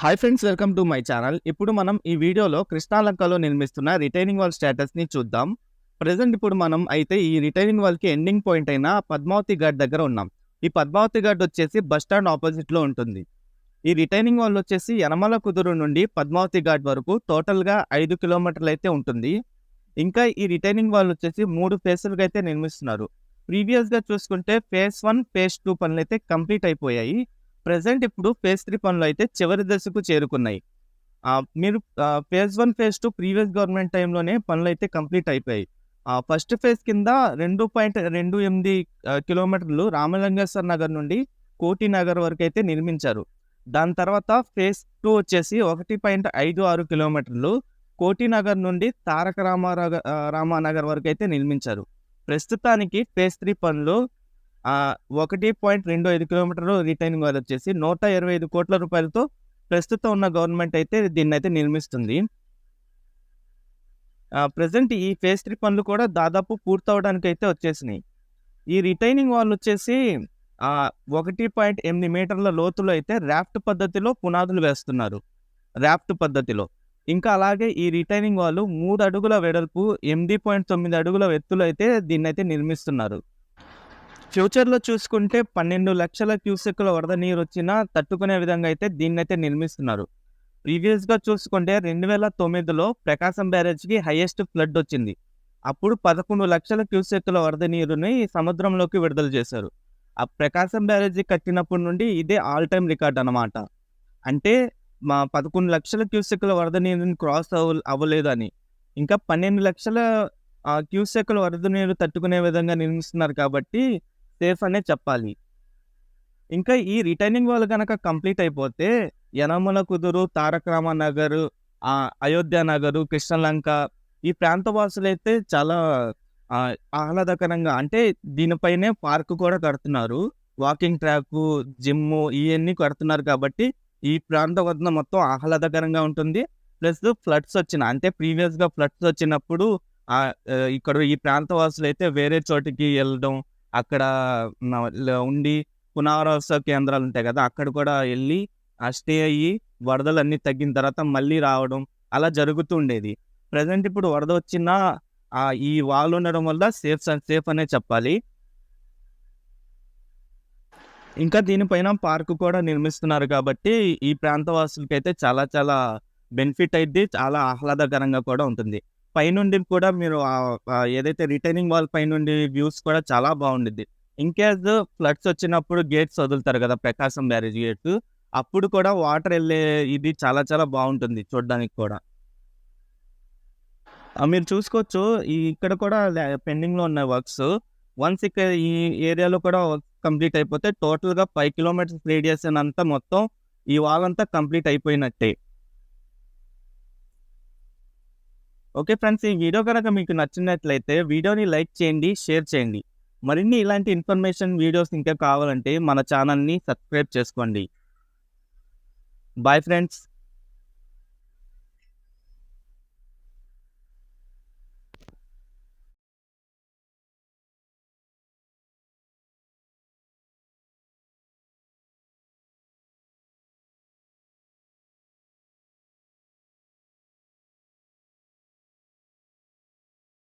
Hi friends welcome to my channel ఇప్పుడు మనం ఈ వీడియోలో కృష్ణాలంకలో నిర్మిస్తున్న రిటైనింగ్ వాల్ స్టేటస్ని చూద్దాం. ప్రజెంట్ ఇప్పుడు మనం అయితే ఈ రిటైనింగ్ వాల్కి ఎండింగ్ పాయింట్ అయిన పద్మావతి ఘాట్ దగ్గర ఉన్నాం. ఈ పద్మావతి ఘాట్ వచ్చేసి బస్ స్టాండ్ ఆపోజిట్లో ఉంటుంది. ఈ రిటైనింగ్ వాల్ వచ్చేసి యనమల కుదురు నుండి పద్మావతి ఘాట్ వరకు టోటల్గా ఐదు కిలోమీటర్లు అయితే ఉంటుంది. ఇంకా ఈ రిటైనింగ్ వాల్ వచ్చేసి మూడు ఫేసులుగా అయితే నిర్మిస్తున్నారు. ప్రీవియస్గా చూసుకుంటే ఫేస్ వన్ ఫేస్ టూ పనులు అయితే కంప్లీట్ అయిపోయాయి. ప్రజెంట్ ఇప్పుడు ఫేజ్ త్రీ పనులు అయితే చివరి దశకు చేరుకున్నాయి. ఆ, మీరు phase one phase two previous government టైంలోనే పనులు అయితే కంప్లీట్ అయిపోయాయి. ఫస్ట్ ఫేజ్ కింద రెండు పాయింట్ రెండు ఎనిమిది కిలోమీటర్లు రామలింగేశ్వర నగర్ నుండి కోటి నగర్ వరకు అయితే నిర్మించారు. దాని తర్వాత ఫేజ్ టూ వచ్చేసి ఒకటి పాయింట్ ఐదు ఆరు కిలోమీటర్లు కోటి నగర్ నుండి తారక రామారావు రామానగర్ వరకు అయితే నిర్మించారు. ప్రస్తుతానికి ఫేజ్ త్రీ పనులు ఒకటి పాయింట్ రెండు ఐదు కిలోమీటర్లు రిటైనింగ్ వాల్ వచ్చేసి నూట ఇరవై ఐదు కోట్ల రూపాయలతో ప్రస్తుతం ఉన్న గవర్నమెంట్ అయితే దీన్ని అయితే నిర్మిస్తుంది ప్రజెంట్ ఈ ఫేస్ త్రీ పనులు కూడా దాదాపు పూర్తవడానికి అయితే వచ్చేసినాయి. ఈ రిటైనింగ్ వాల్ వచ్చేసి ఒకటి పాయింట్ ఎనిమిది మీటర్ల లోతులో అయితే ర్యాఫ్ట్ పద్ధతిలో పునాదులు వేస్తున్నారు. ర్యాఫ్ట్ పద్ధతిలో. ఇంకా అలాగే ఈ రిటైనింగ్ వాళ్ళు మూడు అడుగుల వెడల్పు ఎనిమిది పాయింట్ తొమ్మిది అడుగుల ఎత్తులో అయితే దీన్ని అయితే నిర్మిస్తున్నారు. ఫ్యూచర్లో చూసుకుంటే పన్నెండు లక్షల క్యూసెక్ల వరద నీరు వచ్చినా తట్టుకునే విధంగా అయితే దీన్ని అయితే నిర్మిస్తున్నారు. ప్రీవియస్గా చూసుకుంటే రెండు వేల తొమ్మిదిలో ప్రకాశం బ్యారేజ్కి హైయెస్ట్ ఫ్లడ్ వచ్చింది అప్పుడు పదకొండు లక్షల క్యూసెక్ల వరద నీరుని సముద్రంలోకి విడుదల చేశారు. ఆ ప్రకాశం బ్యారేజీ కట్టినప్పటి నుండి ఇదే ఆల్ టైమ్ రికార్డ్ అన్నమాట. అంటే మా పదకొండు లక్షల క్యూసెక్ల వరద నీరుని క్రాస్ అవ్వ అవ్వలేదని. ఇంకా పన్నెండు లక్షల క్యూసెక్ల వరద నీరు తట్టుకునే విధంగా నిర్మిస్తున్నారు కాబట్టి సేఫ్ అనే చెప్పాలి. ఇంకా ఈ రిటైనింగ్ వాళ్ళు కనుక కంప్లీట్ అయిపోతే యనమల కుదురు తారక రామ నగర్ అయోధ్య నగరు కృష్ణలంక ఈ ప్రాంత వాసులు అయితే చాలా ఆహ్లాదకరంగా అంటే దీనిపైనే పార్క్ కూడా కడుతున్నారు. వాకింగ్ ట్రాక్ జిమ్ ఇవన్నీ కడుతున్నారు కాబట్టి ఈ ప్రాంత వద్ద మొత్తం ఆహ్లాదకరంగా ఉంటుంది. ప్లస్ ఫ్లడ్స్ వచ్చిన అంటే ప్రీవియస్గా ఫ్లడ్స్ వచ్చినప్పుడు ఇక్కడ ఈ ప్రాంత వాసులు అయితే వేరే చోటికి వెళ్ళడం అక్కడ ఉండి పునరావాస కేంద్రాలు ఉంటాయి కదా అక్కడ కూడా వెళ్ళి ఆ స్టే అయ్యి వరదలు అన్నీ తగ్గిన తర్వాత మళ్ళీ రావడం అలా జరుగుతూ ఉండేది. ప్రజెంట్ ఇప్పుడు వరద వచ్చినా ఆ ఈ వాల్ ఉండడం వల్ల సేఫ్ సేఫ్ అనే చెప్పాలి. ఇంకా దీనిపైన పార్క్ కూడా నిర్మిస్తున్నారు కాబట్టి ఈ ప్రాంత వాసులకి అయితే చాలా చాలా బెనిఫిట్ అయింది చాలా ఆహ్లాదకరంగా కూడా ఉంటుంది. పైనుండి కూడా మీరు ఏదైతే రిటైనింగ్ వాల్ పైనుండి వ్యూస్ కూడా చాలా బాగుండిద్ది. ఇన్కేస్ ఫ్లడ్స్ వచ్చినప్పుడు గేట్స్ వదులుతారు కదా ప్రకాశం బ్యారేజ్ గేట్స్ అప్పుడు కూడా వాటర్ వెళ్ళే ఇది చాలా చాలా బాగుంటుంది చూడడానికి కూడా. మీరు చూసుకోవచ్చు ఇక్కడ కూడా పెండింగ్లో ఉన్నాయి వర్క్స్. వన్స్ ఇక్కడ ఈ ఏరియాలో కూడా వర్క్ కంప్లీట్ అయిపోతే టోటల్గా ఫైవ్ కిలోమీటర్స్ రేడియస్ అంతా మొత్తం ఈ వాల్ అంతా కంప్లీట్ అయిపోయినట్టే. ఓకే ఫ్రెండ్స్ ఈ వీడియో కనుక మీకు నచ్చినట్లయితే వీడియోని లైక్ చేయండి షేర్ చేయండి. మరిన్ని ఇలాంటి ఇన్ఫర్మేషన్ వీడియోస్ ఇంకా కావాలంటే మన ఛానల్ని సబ్స్క్రైబ్ చేసుకోండి. Bye friends